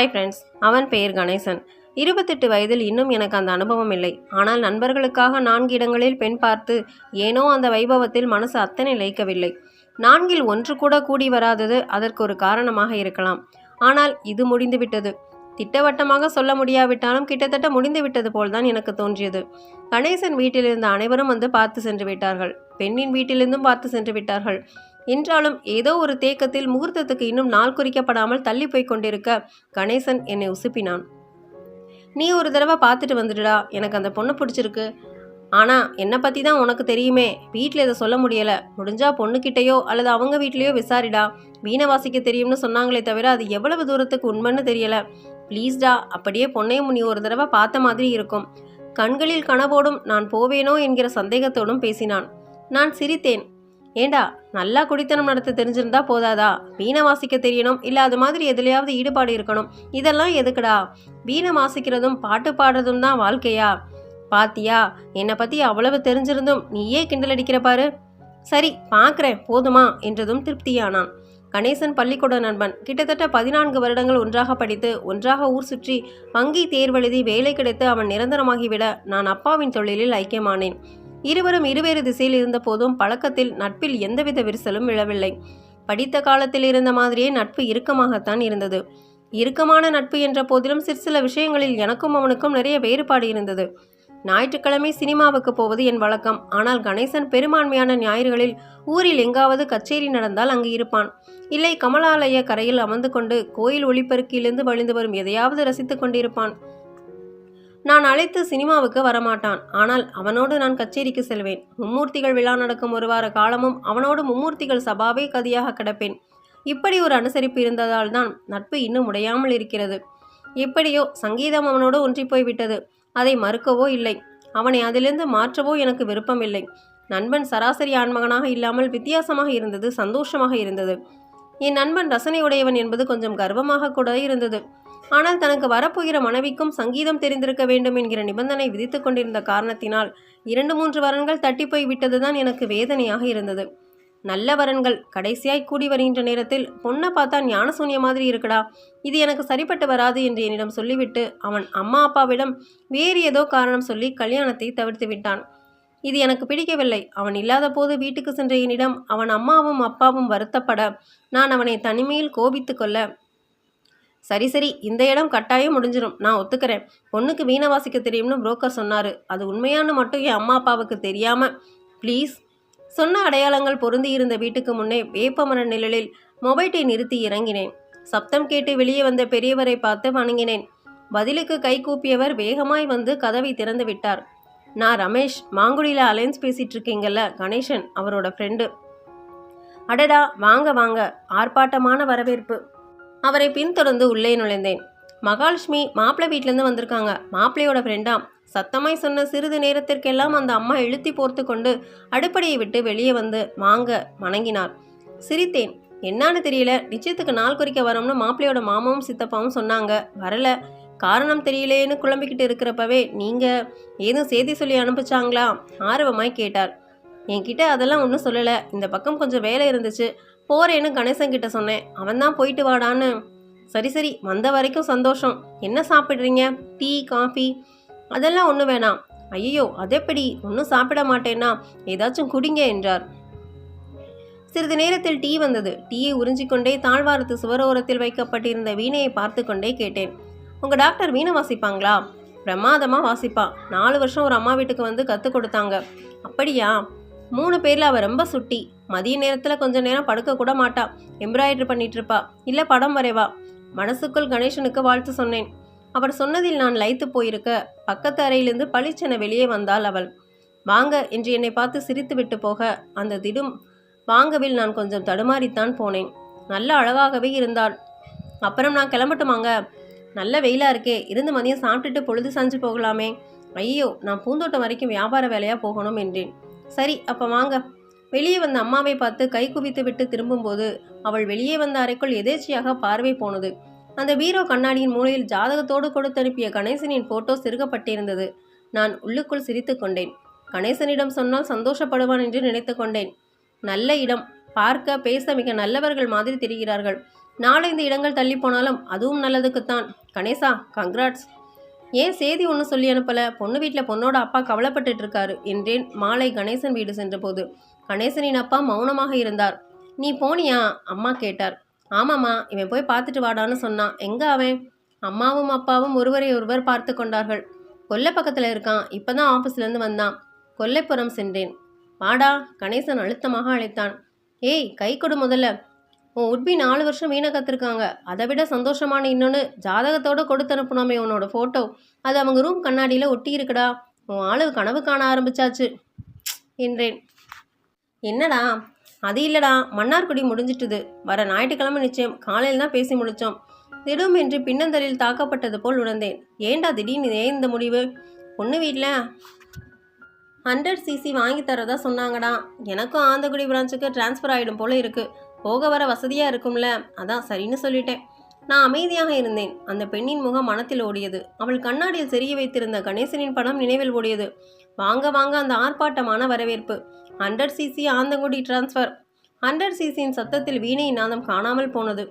Hi friends அவன் பெயர் கணேசன். இருபத்தெட்டு வயதில் இன்னும் எனக்கு அந்த அனுபவம் இல்லை. ஆனால் நண்பர்களுக்காக நான்கு இடங்களில் பெண் பார்த்து ஏனோ அந்த வைபவத்தில் மனசு அத்தனை லைக்கவில்லை. நான்கில் ஒன்று கூட கூடி வராதது அதற்கு ஒரு காரணமாக இருக்கலாம். ஆனால் இது முடிந்துவிட்டது. திட்டவட்டமாக சொல்ல முடியாவிட்டாலும் கிட்டத்தட்ட முடிந்து விட்டது போல்தான் எனக்கு தோன்றியது. கணேசன் வீட்டிலிருந்த அனைவரும் வந்து பார்த்து சென்று விட்டார்கள். பெண்ணின் வீட்டிலிருந்தும் பார்த்து சென்று விட்டார்கள். என்றாலும் ஏதோ ஒரு தேக்கத்தில் முகூர்த்தத்துக்கு இன்னும் நாள் குறிக்கப்படாமல் தள்ளி போய் கொண்டிருக்க கணேசன் என்னை உசுப்பினான். நீ ஒரு தடவை பார்த்துட்டு வந்துடுடா. எனக்கு அந்த பொண்ணு பிடிச்சிருக்கு. ஆனால் என்னை பற்றி தான் உனக்கு தெரியுமே. வீட்டில் இதை சொல்ல முடியலை. முடிஞ்சா பொண்ணுக்கிட்டேயோ அல்லது அவங்க வீட்லேயோ விசாரிடா. வீணை வாசிக்க தெரியும்னு சொன்னாங்களே தவிர அது எவ்வளவு தூரத்துக்கு உண்மைன்னு தெரியலை. ப்ளீஸ்டா அப்படியே பொண்ணையும் நீ ஒரு தடவை பார்த்த மாதிரி இருக்கும். கண்களில் கனவோடும் நான் போவேனோ என்கிற சந்தேகத்தோடும் பேசினான். நான் சிரித்தேன். ஏண்டா நல்லா குடித்தனம் நடத்த தெரிஞ்சிருந்தா போதாதா? வீணை வாசிக்க தெரியணும் இல்லை அது மாதிரி எதுலையாவது ஈடுபாடு இருக்கணும். இதெல்லாம் எதுக்குடா? வீணை வாசிக்கிறதும் பாட்டு பாடுறதும் தான் வாழ்க்கையா? பாத்தியா என்னை பற்றி அவ்வளவு தெரிஞ்சிருந்தும் நீயே கிண்டல் அடிக்கிற பாரு. சரி பார்க்குறேன் போதுமா? என்றதும் திருப்தியானான். கணேசன் பள்ளிக்கூட நண்பன். கிட்டத்தட்ட பதினான்கு வருடங்கள் ஒன்றாக படித்து ஒன்றாக ஊர் சுற்றி வங்கி தேர்வெழுதி வேலை கிடைத்து அவன் நிரந்தரமாகிவிட நான் அப்பாவின் தொழிலில் ஐக்கியமானேன். இருவரும் இருவேறு திசையில் இருந்தபோதும் பழக்கத்தில் நட்பில் எந்தவித விரிசலும் விழவில்லை. படித்த காலத்தில் இருந்த மாதிரியே நட்பு இறுக்கமாகத்தான் இருந்தது. இறுக்கமான நட்பு என்ற போதிலும் சிறு சில விஷயங்களில் எனக்கும் அவனுக்கும் நிறைய வேறுபாடு இருந்தது. ஞாயிற்றுக்கிழமை சினிமாவுக்கு போவது என் வழக்கம். ஆனால் கணேசன் பெரும்பான்மையான ஞாயிறுகளில் ஊரில் எங்காவது கச்சேரி நடந்தால் அங்கு இருப்பான். இல்லை கமலாலய கரையில் அமர்ந்து கொண்டு கோயில் ஒளிப்பெருக்கிலிருந்து வழிந்து வரும் எதையாவது ரசித்துக் கொண்டிருப்பான். நான் அழைத்து சினிமாவுக்கு வரமாட்டான். ஆனால் அவனோடு நான் கச்சேரிக்கு செல்வேன். மும்மூர்த்திகள் விழா நடக்கும் ஒரு வார காலமும் அவனோடு மும்மூர்த்திகள் சபாவே கதியாக கிடப்பேன். இப்படி ஒரு அனுசரிப்பு இருந்ததால் தான் நட்பு இன்னும் உடையாமல் இருக்கிறது. எப்படியோ சங்கீதம் அவனோடு ஒன்றி போய்விட்டது. அதை மறுக்கவோ இல்லை. அவனை அதிலிருந்து மாற்றவோ எனக்கு விருப்பமில்லை நண்பன் சராசரி ஆண்மகனாக இல்லாமல் வித்தியாசமாக இருந்தது சந்தோஷமாக இருந்தது. என் நண்பன் ரசனை உடையவன் என்பது கொஞ்சம் கர்வமாக கூட இருந்தது. ஆனால் தனக்கு வரப்போகிற மனைவிக்கும் சங்கீதம் தெரிந்திருக்க வேண்டும் என்கிற நிபந்தனை விதித்துக் கொண்டிருந்த காரணத்தினால் இரண்டு மூன்று வரன்கள் தட்டிப்போய் விட்டதுதான் எனக்கு வேதனையாக இருந்தது. நல்ல வரன்கள் கடைசியாய் கூடி வருகின்ற நேரத்தில் பொண்ணை பார்த்தா ஞானசூன்ய மாதிரி இருக்குடா இது எனக்கு சரிப்பட்டு வராது என்று என்னிடம் சொல்லிவிட்டு அவன் அம்மா அப்பாவிடம் வேறு ஏதோ காரணம் சொல்லி கல்யாணத்தை தவிர்த்து விட்டான். இது எனக்கு பிடிக்கவில்லை. அவன் இல்லாத போது வீட்டுக்கு சென்ற என்னிடம் அவன் அம்மாவும் அப்பாவும் வருத்தப்பட நான் அவனை தனிமையில் கோபித்து கொள்ள சரி சரி இந்த இடம் கட்டாயம் முடிஞ்சிடும் நான் ஒத்துக்கிறேன். பொண்ணுக்கு வீணை வாசிக்க தெரியும்னு புரோக்கர் சொன்னார். அது உண்மையான்னு மட்டும் என் அம்மா அப்பாவுக்கு தெரியாமல் ப்ளீஸ். சொன்ன அடையாளங்கள் பொருந்தியிருந்த வீட்டுக்கு முன்னே வேப்பமர நிழலில் மொபைட்டை நிறுத்தி இறங்கினேன். சப்தம் கேட்டு வெளியே வந்த பெரியவரை பார்த்து வணங்கினேன். பதிலுக்கு கை கூப்பியவர் வேகமாய் வந்து கதவை திறந்து விட்டார். நான் ரமேஷ் மாங்குடியில் அலைன்ஸ் பேசிட்டு இருக்கீங்கல்ல கணேசன் அவரோட ஃப்ரெண்டு அடடா வாங்க வாங்க. ஆர்ப்பாட்டமான வரவேற்பு. அவரை பின்தொடர்ந்து உள்ளே நுழைந்தேன். மகாலட்சுமி மாப்பிள்ளை வீட்டிலேருந்து வந்திருக்காங்க. மாப்பிள்ளையோட ஃப்ரெண்டாம் சத்தமாய் சொன்ன சிறிது நேரத்திற்கெல்லாம் அந்த அம்மா இழுத்தி போர்த்து கொண்டு அடுப்படையை விட்டு வெளியே வந்து வாங்க வணங்கினார். சிரித்தேன். என்னான்னு தெரியல. நிச்சயத்துக்கு நாள் குறிக்க வரோம்னு மாப்பிள்ளையோட மாமாவும் சித்தப்பாவும் சொன்னாங்க. வரல. காரணம் தெரியலேன்னு குழம்பிக்கிட்டு இருக்கிறப்பவே நீங்கள் ஏதும் செய்தி சொல்லி அனுப்பிச்சாங்களா? ஆர்வமாய் கேட்டார். என்கிட்ட அதெல்லாம் ஒன்றும் சொல்லலை. இந்த பக்கம் கொஞ்சம் வேலை இருந்துச்சு. போறேன்னு கணேசன் கிட்ட சொன்னேன். அவன் தான் போயிட்டு வாடான்னு. சரி சரி வந்த வரைக்கும் சந்தோஷம். என்ன சாப்பிட்றீங்க? Tea coffee? அதெல்லாம் ஒன்றும் வேணாம். ஐயோ அதெப்படி ஒன்றும் சாப்பிட மாட்டேன்னா ஏதாச்சும் குடிங்க என்றார். சிறிது நேரத்தில் டீ வந்தது. டீயை உறிஞ்சிக்கொண்டே தாழ்வாரத்து சுவரோரத்தில் வைக்கப்பட்டிருந்த வீணையை பார்த்து கொண்டே கேட்டேன். உங்கள் டாக்டர் வீணை வாசிப்பாங்களா? பிரமாதமாக வாசிப்பா. நாலு வருஷம் ஒரு அம்மா வீட்டுக்கு வந்து கற்றுக் கொடுத்தாங்க. அப்படியா? மூணு பேரில் அவள் ரொம்ப சுட்டி. மதிய நேரத்தில் கொஞ்ச நேரம் படுக்க கூட மாட்டா. எம்ப்ராய்டரி பண்ணிட்டு இருப்பா. இல்லை படம் வரைவா. மனசுக்குள் கணேசனுக்கு வாழ்த்து சொன்னேன். அவர் சொன்னதில் நான் லைத்து போயிருக்க. பக்கத்து அறையிலிருந்து பளிச்சென வெளியே வந்தாள் அவள். வாங்க என்று என்னை பார்த்து சிரித்து விட்டு போக. அந்த திடும் வாங்கவில் நான் கொஞ்சம் தடுமாறித்தான் போனேன். நல்ல அழகாகவே இருந்தாள். அப்புறம் நான் கிளம்பட்டுமாங்க? நல்ல வெயிலாக இருக்கே. இருந்து மதியம் சாப்பிட்டுட்டு பொழுது சாஞ்சு போகலாமே. ஐயோ நான் பூந்தோட்டம் வரைக்கும் வியாபார வேலையாக போகணும் என்றேன். சரி அப்போ வாங்க. வெளியே வந்த அம்மாவை பார்த்து கை குவித்து விட்டு திரும்பும்போது அவள் வெளியே வந்த அறைக்குள் எதேச்சியாக பார்வை போனது. அந்த பீரோ கண்ணாடியின் மூலையில் ஜாதகத்தோடு கொடுத்தனுப்பிய கணேசனின் போட்டோ சிறுகப்பட்டிருந்தது. நான் உள்ளுக்குள் சிரித்து கொண்டேன். கணேசனிடம் சொன்னால் சந்தோஷப்படுவான் என்று நினைத்து கொண்டேன். நல்ல இடம். பார்க்க பேச மிக நல்லவர்கள் மாதிரி தெரிகிறார்கள். நாலைந்து இடங்கள் தள்ளி போனாலும் அதுவும் நல்லதுக்குத்தான். கணேசா கங்க்ராட்ஸ் ஏன் சேதி ஒன்றும் சொல்லி அனுப்பல? பொண்ணு வீட்டில் பொண்ணோட அப்பா கவலைப்பட்டுட்டு இருக்காரு என்றேன் மாலை கணேசன் வீடு சென்றபோது. கணேசனின் அப்பா மௌனமாக இருந்தார். நீ போனியா? அம்மா கேட்டார். ஆமாம்மா இவன் போய் பார்த்துட்டு வாடான்னு சொன்னான். எங்க அவன்? அம்மாவும் அப்பாவும் ஒருவரை ஒருவர் பார்த்து கொண்டார்கள். கொல்லை பக்கத்தில் இருக்கான். இப்பதான் ஆஃபீஸ்லேருந்து வந்தான். கொல்லைப்புறம் சென்றேன். வாடா கணேசன் அழுத்தமாக அழைத்தான். ஏய் கை கொடு முதல்ல. உன் உட்பி நாலு வருஷம் வீணை கற்றுருக்காங்க அதை விட சந்தோஷமான இன்னொன்று ஜாதகத்தோடு கொடுத்து அனுப்புனோமே உன்னோட ஃபோட்டோ அது அவங்க ரூம் கண்ணாடியில் ஒட்டி இருக்குடா. உன் ஆளு கனவு காண ஆரம்பிச்சாச்சு. என்றேன். என்னடா? அது இல்லடா. மன்னார்குடி முடிஞ்சிட்டுது. வர ஞாயிற்றுக்கிழமை நிச்சயம். காலையில் தான் பேசி முடித்தோம் திடீரென்று பின்னந்தலில் தாக்கப்பட்டது போல் உணர்ந்தேன். ஏன்டா திடீர்னு ஏன் இந்த முடிவு? பொண்ணு வீட்டில் ஹண்ட்ரட் சிசி வாங்கி தரதா சொன்னாங்கடா. எனக்கும் ஆந்தகுடி பிரான்ச்சுக்கு ட்ரான்ஸ்ஃபர் ஆகிடும் போல இருக்குது போக வர வசதியாக இருக்கும்ல? அதான் சரின்னு சொல்லிட்டேன். நான் அமைதியாக இருந்தேன். அந்த பெண்ணின் முகம் மனத்தில் ஓடியது. அவள் கண்ணாடியில் செரிய வைத்திருந்த கணேசனின் படம் நினைவில் ஓடியது. வாங்க வாங்க அந்த ஆர்ப்பாட்டமான வரவேற்பு. Hundred CC Anthangudi transfer hundred சிசியின் சத்தத்தில் வீணையின் நாதம் காணாமல் போனது.